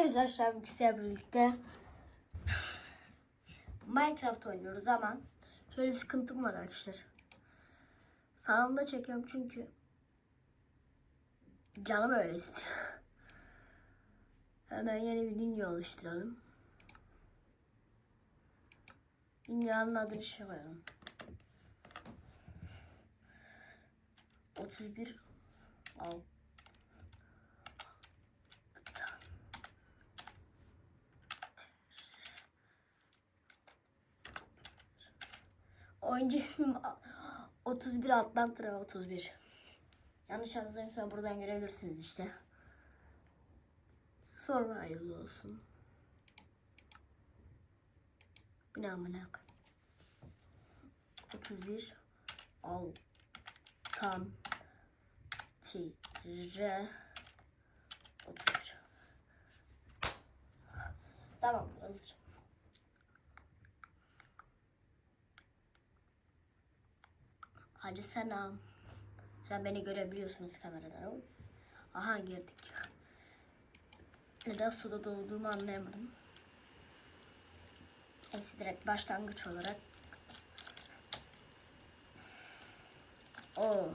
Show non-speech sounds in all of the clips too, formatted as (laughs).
Hepsi aşağı bilgisayar birlikte Minecraft oynuyoruz ama şöyle bir sıkıntım var arkadaşlar. Salonda çekiyorum çünkü canım öyle istiyor. Hemen yeni bir dünya oluşturalım. Dünyanın adını şey koyalım. 31 6 31 Atlantra 31. Yanlış yazdıysa buradan görebilirsiniz işte. Sonra hayırlı olsun. Bu ne amına koyayım? 31 al tam tire 31 Tamam hazır. Hadi selam. Şu an beni görebiliyorsunuz kameradan. Aha girdik. Neden suda doğduğumu anlayamadım. Neyse direkt başlangıç olarak. O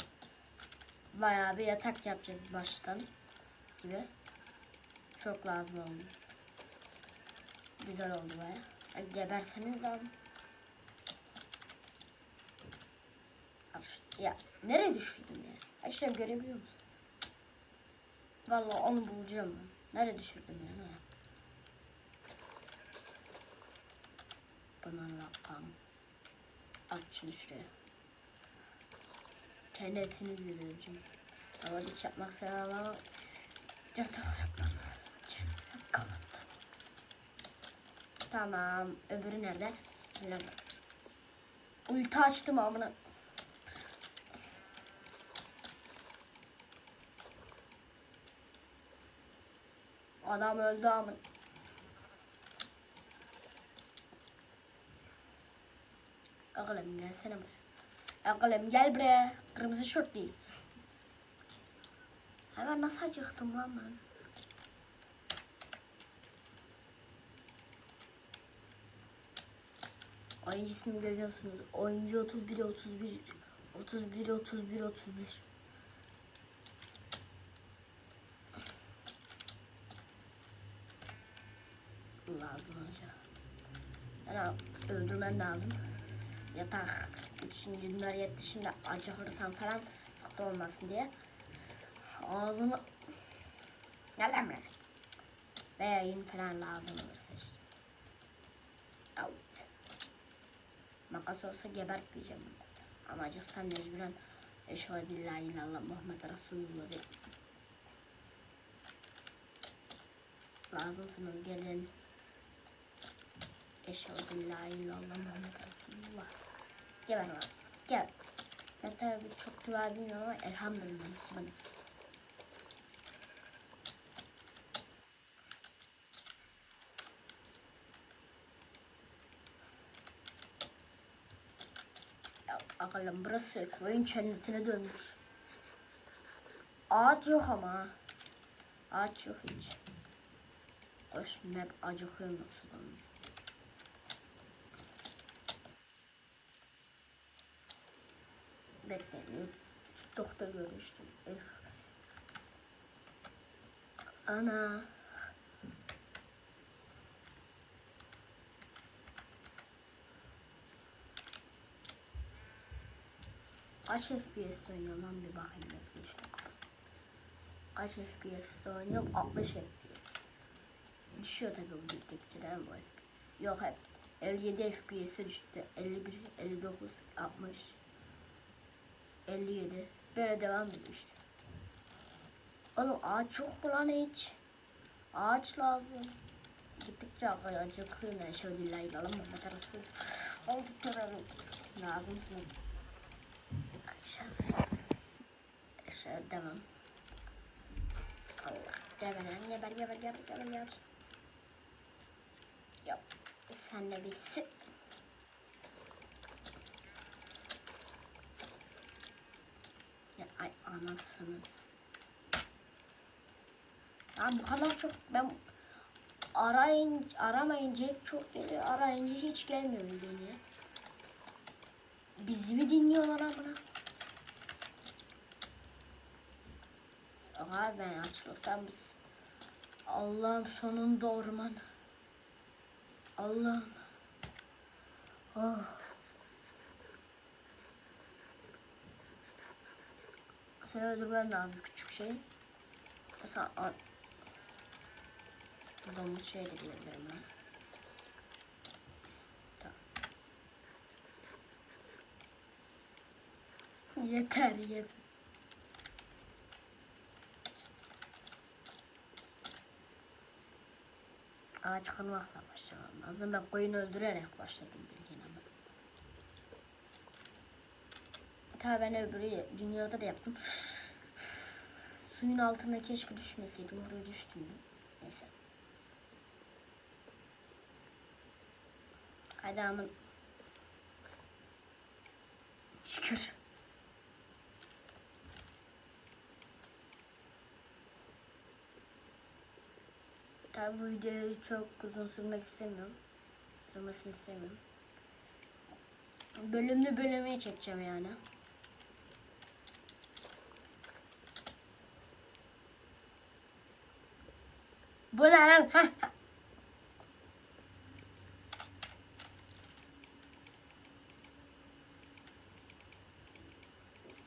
bayağı bir yatak yapacağız baştan gibi. Çok lazım oldu. Güzel oldu bayağı. Geberseniz abi. Ya nereye düşürdüm ya? Akşam görebiliyor musun? Vallahi onu bulacağım ben. Nereye düşürdüm ya? Ne? Bunlarla kan. At şunu şuraya. Kendi etinizi vereceğim. Ama hiç yapmak sevmem yatağı yapmam lazım. Kendim kapattım. Tamam. Öbürü nerede? Nerede? Ulti açtım amına. Adam öldü ama. Oğlum gelsene buraya. Oğlum gel buraya. Kırmızı şort değil. Hemen nasıl acıktım lan ben? Oyuncu ismini görüyorsunuz. Oyuncu 31 31 31 31 31. lazım önce. Yani öldürmem lazım. Yatak için günler yetti şimdi acıkırsam falan sıkıntı olmasın diye. Ağzını mi? Veya yün falan lazım olursa işte. Evet. Makas olsa gebertmeyeceğim. Ama acıksam mecburen Eşhedü la illallah Muhammed Resulullah de. Lazımsınız gelin. Eşhedü la illallah Muhammed Resulullah. Gel lan. Gel. Ben tabi çok bilmiyorum ama elhamdülillah Müslümanız. Bakalım burası koyun cennetine dönmüş. Ağaç yok ama. Ağaç yok hiç. Koş map acıkıyor nasıl olmuş. Bekleyin. TikTok'ta görmüştüm. Öf. Ana. Kaç FPS'de oynuyorum lan bir bakayım bekle Kaç FPS'de oynuyorum? 60 FPS. Düşüyor tabii bu gittikçe değil mi bu FPS? Yok hep 57 FPS'e düştü. 51, 59, 60. 57. Böyle devam işte. Oğlum ağaç yok mu lan hiç? Ağaç lazım. Gittikçe acıkıyor ne şöyle la ilalım Muhammed Resul. Oldukça lazımsınız. Aşağı. Aşağı devam. Allah demeden geber geber geber geber geber. Yok. Sen de bir sık. Ya ay anasınız. Ya bu kadar çok ben arayın, aramayınca hep çok geliyor. Arayınca hiç gelmiyor bildiğin ya. Bizi mi dinliyorlar amına? Abi ben açlıktan mısın? Allah'ım sonunda orman. Allah'ım. Oh. Seni öldürmem lazım küçük şey. Mesela. Domuz şey de diyebilirim ben. Yeter yeter. Ağaç kırmakla başlamam lazım. Ben koyun öldürerek başladım bildiğin ama. Tabii ben öbürü dünyada da yaptım. Suyun altına keşke düşmeseydim. Oraya düştüm. Neyse. Hadi amın. Şükür. Tabii bu videoyu çok uzun sürmek istemiyorum. Sürmesini istemiyorum. Bölümlü bölümü çekeceğim yani. Bu ne lan?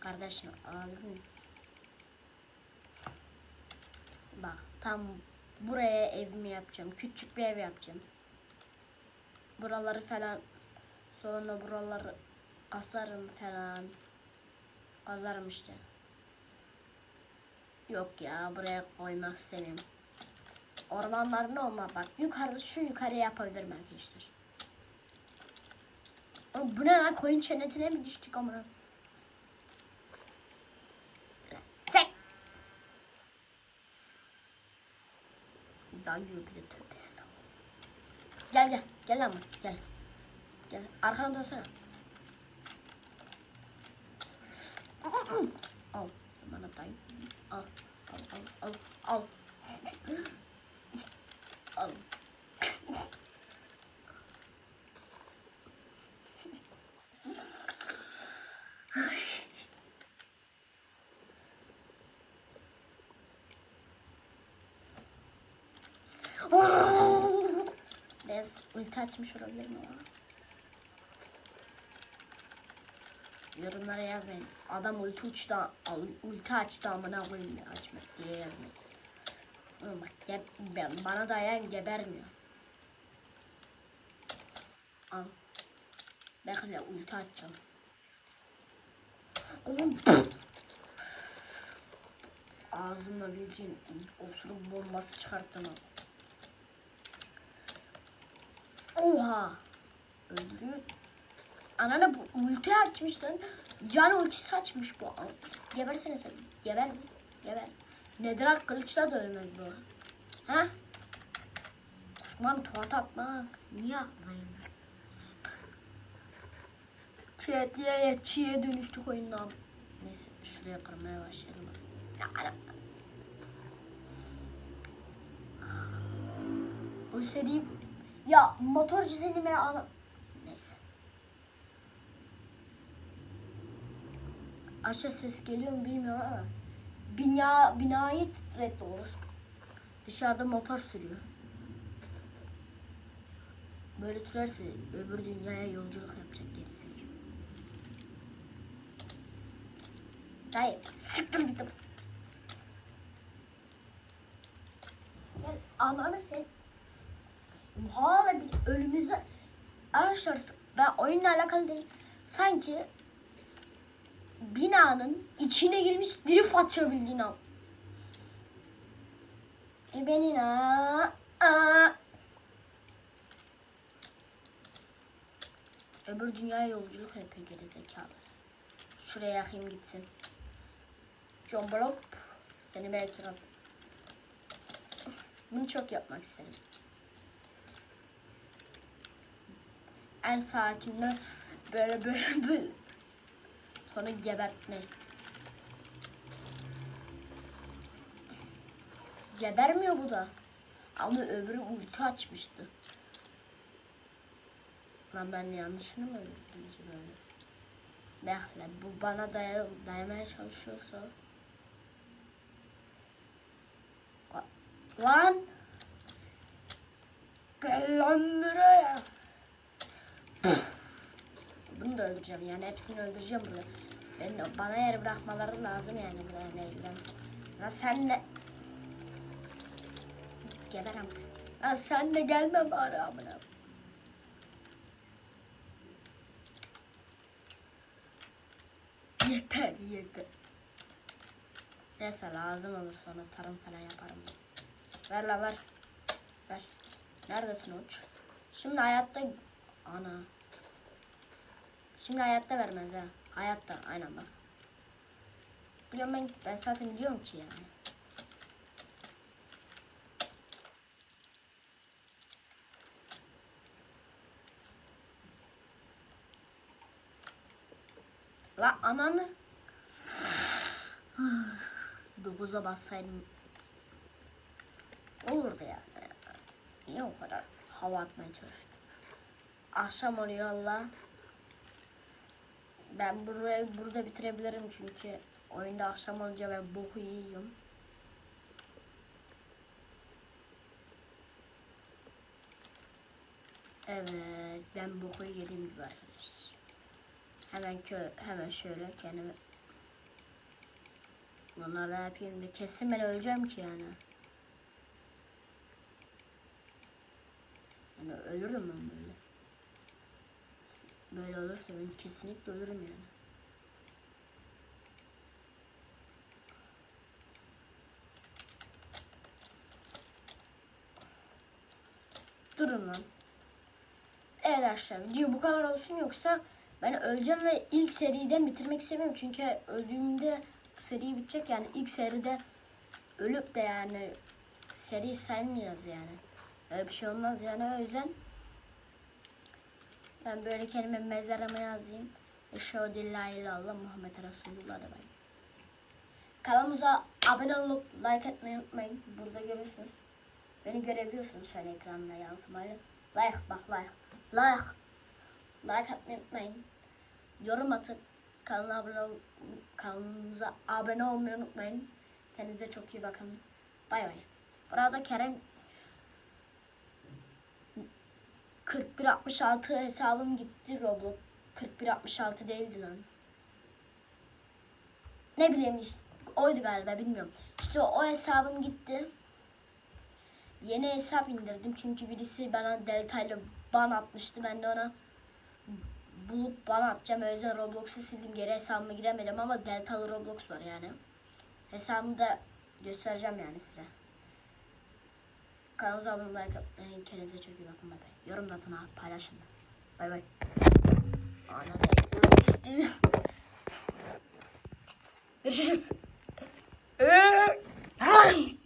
Kardeşim abi. Bak tam buraya evimi yapacağım. Küçük bir ev yapacağım. Buraları falan sonra buraları asarım falan. Azarım işte. Yok ya buraya koymak istemiyorum. Ormanların olma bak. Yukarıda şu yukarıya yapabilirim arkadaşlar. Oğlum bu ne lan koyun çenetine mi düştük amına? Sek. Dayıyor bir de tövbe estağfurullah. Gel gel gel ama gel. Gel arkana dönsene. Al sen bana dayı. Al al al al. Al. Biraz ulti açmış olabilirim ama. Yorumlara yazmayın. Adam ulti uçtu, ulti açtı amına koyayım ya açmak diye yazmayın. Oğlum bak ben, bana dayan gebermiyor. Al. Bekle ulti açacağım. Oğlum. Ağzımla bildiğin osuruk bombası çıkarttım ha. Oha. Öldürüyor. Anana bu ulti açmış lan. Can ultisi açmış bu. Gebersene sen. Geber? Geber. Nedir kılıçla da ölmez bu. Ha? Lan tuhat atma. Niye atmayın? Çiğe çiğe dönüştük oyundan. Neyse şuraya kırmaya başlayalım. Ya. O söyleyeyim. Ya motorcu seni ben al. Neyse. Aşağı ses geliyor mu bilmiyorum ama bina binayı titretti orası. Dışarıda motor sürüyor. Böyle sürerse öbür dünyaya yolculuk yapacak gerisi. Hayır, siktir git. Gel ananı sen. Hala bir önümüze arkadaşlar ben oyunla alakalı değil. Sanki binanın içine girmiş drift atıyor bildiğin an. E benim ha. Aa. Öbür dünyaya yolculuk yapıyor gerizekalı. Şuraya yakayım gitsin. John Block seni belki kaz. Bunu çok yapmak isterim. En sakinle böyle böyle (laughs) böyle sonra gebertme. Gebermiyor bu da. Ama öbürü ulti açmıştı. Lan ben yanlışını mı öldürdüm ki böyle? Bekle bu bana daya dayamaya çalışıyorsa. Lan! Gel lan buraya. Bunu da öldüreceğim yani hepsini öldüreceğim burada. Ben, bana yer bırakmaları lazım yani buraya neyden. Lan sen de... Geberem. Lan sen de gelme bari amına. Yeter yeter. Neyse lazım olur sonra tarım falan yaparım. Ver la ver. Ver. Neredesin uç? Şimdi hayatta... Ana. Şimdi hayatta vermez ha. Hayatta aynen bak. Biliyorum ben, ben zaten biliyorum ki yani. La ananı. (sighs) 9'a bassaydım olurdu yani. Niye o kadar hava atmaya çalıştım? Akşam oluyor Allah. Ben burayı burada bitirebilirim çünkü oyunda akşam olunca ben boku yiyorum. Evet, ben boku yediğim gibi arkadaşlar. Hemen kö hemen şöyle kendimi Bunlar ne yapayım da kesin ben öleceğim ki yani. Yani ölürüm ben böyle. Böyle olursa ben kesinlikle ölürüm yani. Durun lan. Evet arkadaşlar video bu kadar olsun yoksa ben öleceğim ve ilk seriden bitirmek istemiyorum çünkü öldüğümde seri bitecek yani ilk seride ölüp de yani seri saymıyoruz yani. Öyle bir şey olmaz yani o yüzden ben böyle kelime mezarıma yazayım. Eşhedü la illallah Muhammed Resulullah da ben. Kanalımıza abone olup like etmeyi unutmayın. Burada görüyorsunuz. Beni görebiliyorsunuz şöyle ekranına yansımayla. Like bak like. Like. Like atmayı unutmayın. Yorum atın. Kanala abone kanalımıza abone olmayı unutmayın. Kendinize çok iyi bakın. Bay bay. Burada Kerem 4166 hesabım gitti Roblox. 4166 değildi lan. Ne bileyim oydu galiba bilmiyorum. İşte o hesabım gitti. Yeni hesap indirdim çünkü birisi bana delta ile ban atmıştı. Ben de ona bulup bana atacağım. O yüzden Roblox'u sildim. Geri hesabıma giremedim ama deltalı Roblox var yani. Hesabımı da göstereceğim yani size. Kanalımıza abone olmayı unutmayın. Kendinize çok iyi bakın. Bay bay. Yorum atın ha paylaşın. Bay bay. Ana Görüşürüz. Ee, ay.